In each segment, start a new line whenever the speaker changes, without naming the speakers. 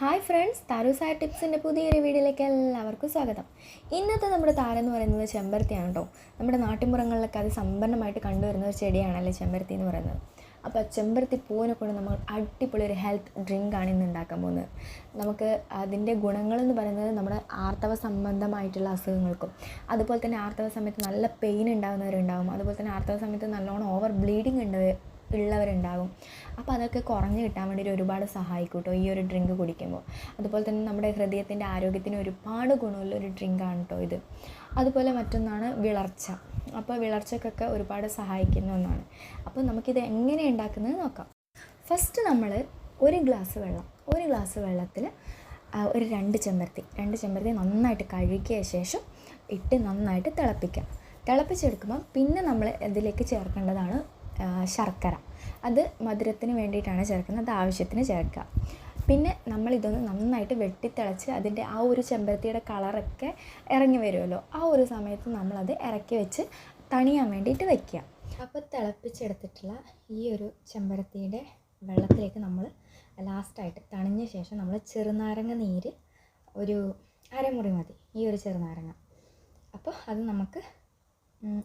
Hi friends താരൂസായ ടിപ്സിന്റെ പുതിയൊരു വീഡിയോയിലേക്ക് എല്ലാവർക്കും സ്വാഗതം. ഇന്നത്തെ നമ്മുടെ താരം എന്ന് പറയുന്നത് ചെമ്പരത്തിയാണ് കേട്ടോ. നമ്മുടെ നാട്ടിൻപുറങ്ങളിലൊക്കെ അത് സമ്പന്നമായിട്ട് കണ്ടുവരുന്ന ഒരു ചെടിയാണല്ലേ ചെമ്പരത്തി എന്ന് പറയുന്നത്. അപ്പോൾ ചെമ്പരത്തി പൂവിനെ കൊണ്ട് നമ്മൾ അടിപൊളി ഒരു ഹെൽത്ത് ഡ്രിങ്കാണ് ഇന്ന് ഉണ്ടാക്കാൻ പോകുന്നത്. നമുക്ക് അതിന്റെ ഗുണങ്ങളെന്ന് പറയുന്നത് നമ്മുടെ ആർത്തവ സംബന്ധമായിട്ടുള്ള അസുഖങ്ങൾക്കും അതുപോലെ തന്നെ ആർത്തവ സമയത്ത് നല്ല പെയിൻ ഉണ്ടാകുന്നവരുണ്ടാകും അതുപോലെ തന്നെ ആർത്തവ സമയത്ത് നല്ലോണം ഓവർ ബ്ലീഡിങ് ഉണ്ട് ഉള്ളവരുണ്ടാകും അപ്പോൾ അതൊക്കെ കുറഞ്ഞ് കിട്ടാൻ വേണ്ടി ഒരുപാട് സഹായിക്കും കേട്ടോ ഈ ഒരു ഡ്രിങ്ക് കുടിക്കുമ്പോൾ. അതുപോലെ തന്നെ നമ്മുടെ ഹൃദയത്തിന്റെ ആരോഗ്യത്തിന് ഒരുപാട് ഗുണമുള്ള ഒരു ഡ്രിങ്കാണ് കേട്ടോ ഇത്. അതുപോലെ മറ്റൊന്നാണ് വിളർച്ച. അപ്പോൾ വിളർച്ചക്കൊക്കെ ഒരുപാട് സഹായിക്കുന്ന ഒന്നാണ്. അപ്പോൾ നമുക്കിത് എങ്ങനെ ഉണ്ടാക്കുന്നത് നോക്കാം. ഫസ്റ്റ് നമ്മൾ ഒരു ഗ്ലാസ് വെള്ളം ഒരു ഗ്ലാസ് വെള്ളത്തിൽ ഒരു രണ്ട് ചെമ്പരത്തി. രണ്ട് ചെമ്പരത്തി നന്നായിട്ട് കഴുകിയ ശേഷം ഇട്ട് നന്നായിട്ട് തിളപ്പിക്കാം. തിളപ്പിച്ചെടുക്കുമ്പോൾ പിന്നെ നമ്മൾ ഇതിലേക്ക് ചേർക്കേണ്ടതാണ് ശർക്കര. അത് മധുരത്തിന് വേണ്ടിയിട്ടാണ് ചേർക്കുന്നത്. അത് ആവശ്യത്തിന് ചേർക്കുക. പിന്നെ നമ്മൾ ഇതൊന്ന് നന്നായിട്ട് വെട്ടിത്തിളച്ച് അതിന്റെ ആ ഒരു ചെമ്പരത്തിയുടെ കളറൊക്കെ ഇറങ്ങി വരുമല്ലോ. ആ ഒരു സമയത്ത് നമ്മളത് ഇറക്കി വെച്ച് തണിയാൻ വേണ്ടിയിട്ട് വെക്കുക. അപ്പോൾ തിളപ്പിച്ചെടുത്തിട്ടുള്ള ഈ ഒരു ചെമ്പരത്തിയുടെ വെള്ളത്തിലേക്ക് നമ്മൾ ലാസ്റ്റായിട്ട് തണിഞ്ഞ ശേഷം നമ്മൾ ചെറുനാരങ്ങ നീര് ഒരു അരമുറി മതി. ഈ ഒരു ചെറുനാരങ്ങ. അപ്പോൾ അത് നമുക്ക്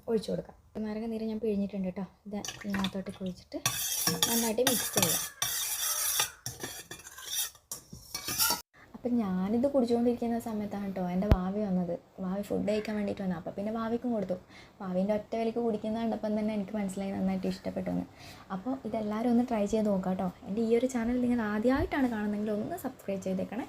ഒഴിച്ചു കൊടുക്കാം. നാരങ്ങ നീര് ഞാൻ പിഴിഞ്ഞിട്ടുണ്ട് കേട്ടോ. ഇത് ഇതിനകത്തോട്ട് ഒഴിച്ചിട്ട് നന്നായിട്ട് മിക്സ് ചെയ്യാം. അപ്പം ഞാനിത് കുടിച്ചുകൊണ്ടിരിക്കുന്ന സമയത്താണ് കേട്ടോ എന്റെ ഭാവി വന്നത്. ഭാവി ഫുഡ് കഴിക്കാൻ വേണ്ടിയിട്ട് വന്നത്. അപ്പോൾ പിന്നെ ഭാവിക്കും കൊടുത്തു. ഭാവിന്റെ ഒറ്റ വിലക്ക് കുടിക്കുന്ന കണ്ടപ്പം തന്നെ എനിക്ക് മനസ്സിലായി നന്നായിട്ട് ഇഷ്ടപ്പെട്ടു എന്ന് അപ്പോൾ ഇതെല്ലാവരും ഒന്ന് ട്രൈ ചെയ്ത് നോക്കാം കേട്ടോ. എന്റെ ഈ ഒരു ചാനൽ നിങ്ങൾ ആദ്യമായിട്ടാണ് കാണുന്നതെങ്കിൽ ഒന്ന് സബ്സ്ക്രൈബ് ചെയ്തേക്കണേ.